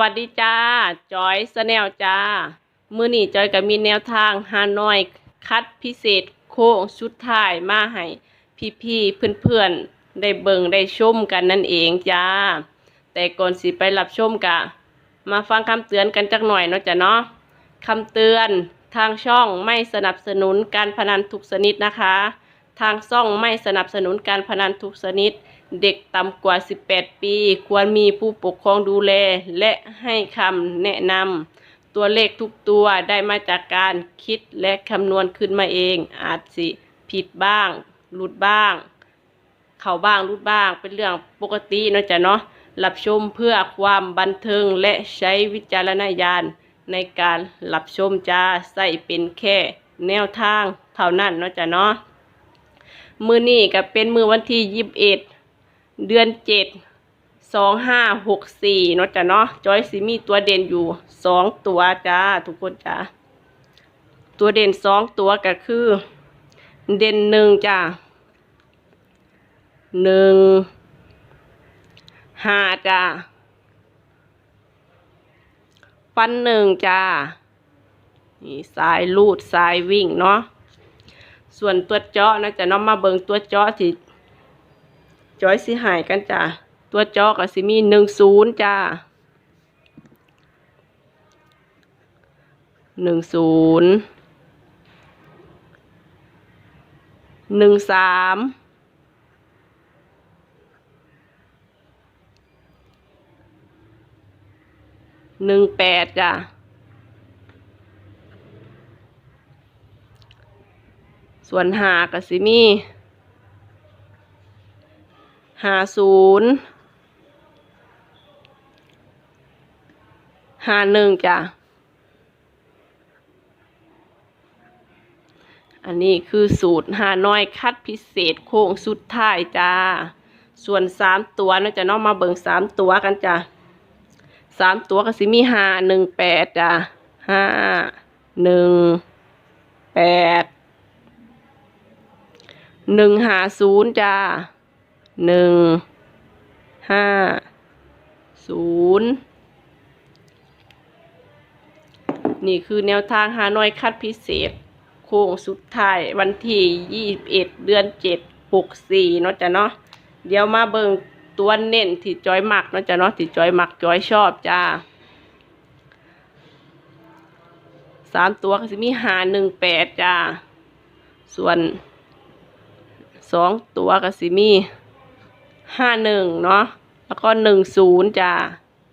วัสดีจ้า จอยสแนลจ้า มือนี้จอยก็มีแนวทางฮานอย คัดพิเศษโค้งสุดท้ายมาให้พี่ๆเพื่อนๆ ได้เบิงได้ชมกันนั่นเองจ้า แต่ก่อนสิไปรับชมกะ มาฟังคำเตือนกันจักหน่อยเนาะจ้ะเนาะคำเตือนทางช่องไม่สนับสนุนการพนันทุกชนิดนะคะ ทางช่องไม่สนับสนุนการพนันทุกชนิด เด็กต่ำกว่า 18 ปี ควรมีผู้ปกครองดูแล และให้คำแนะนำตัวเลขทุกตัวได้มาจากการคิดและคำนวณขึ้นมาเอง อาจสิผิดบ้างหลุดบ้าง เข้าบ้างรุดบ้างเป็นเรื่องปกตินะจ๊ะเนาะรับชมเพื่อความบันเทิงและใช้วิจารณญาณในการรับชมจ้าใส่เป็นแค่แนวทางเท่านั้นเนาะจ๊ะเนาะมือนี้ก็เป็นมือวันที่ยีิบเอ็ด เดือนเจ็ดสองห้าหกสี่เนาะจ๊ะเนาะจอยสิมีตัวเด่นอยู่สองตัวจ้าทุกคนจ้าตัวเด่นสองตัวก็คือ เด่นหนึ่งจ้าหนึ่งห้าจ้าฟันหนึ่งจ้านี่สายลูดสายวิ่งเนาะส่วนตัวเจาะนะจะน้องมาเบิงตัวเจาะที่ จอยสิหายกันจ้าตัวจาะก็สิมีหนึ่งศูนย์จ้าหนึ่งศูนย์หนึ่งสามหนึ่งแปดจ้ะส่วนหากับสิมี หาศูนย์หาหนึ่งจ้ะ อันนี้คือสูตรหาน้อยคัดพิเศษโค้งสุดท้ายจ้า ส่วนสามตัวเนาะจะน้องมาเบิ่งสามตัวกันจ้ะสามตัวก็สิมีห้าหนึ่งแปดจ้ะห้าหนึ่งแปดหนึ่งหาศูนย์จ้า หนึ่งห้าศูนย์นี่คือแนวทางหาน้อยคัดพิเศษ โค้งสุดท้าย วันที่ยี่สิบเอ็ดเดือนเจ็ดหกสี่เนาะจ้ะเนาะเดี๋ยวมาเบิ่งตัวเน้นที่จอยมักเนาะจ้ะเนาะที่จอยมักจอยชอบจ้าสามตัวก็จะมีหาหนึ่งแปดจ้า ส่วนสองตัวก็สิมี ห้าหนึ่งเนาะแล้วก็หนึ่งศูนย์จ้า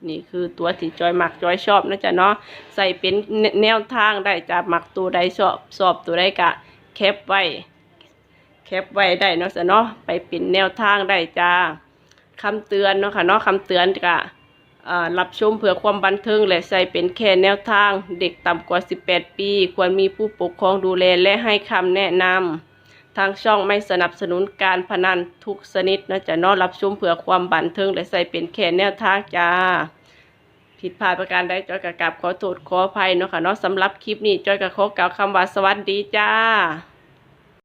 นี่คือตัวที่จอยหมักจอยชอบนะจ๊ะเนาะใส่เป็นแนวทางได้จ้ามักตัวใดชอบสอบตัวใดกะแคปไว้แคปไว้ได้เนาะจ้ะเนาะไปเป็นแนวทางได้จ้าคำเตือนเนาะค่ะเนาะคำเตือนกะรับชมเพื่อความบันเทิงและใส่เป็นแค่แนวทาง เด็กต่ำกว่า 18 ปี ควรมีผู้ปกครองดูแลและให้คำแนะนำ ทางช่องไม่สนับสนุนการพนันทุกชนิดนะจะนาะรับชมเผื่อความบันเทิงและใส่เป็นแค่แนวทางจ้า ผิดพลาดประการใดจอยกะกับขอโทษขออภัยเนาะค่ะเนาะสำหรับคลิปนี้จอยกะขอกล่าวคำว่าสวัสดีจ้า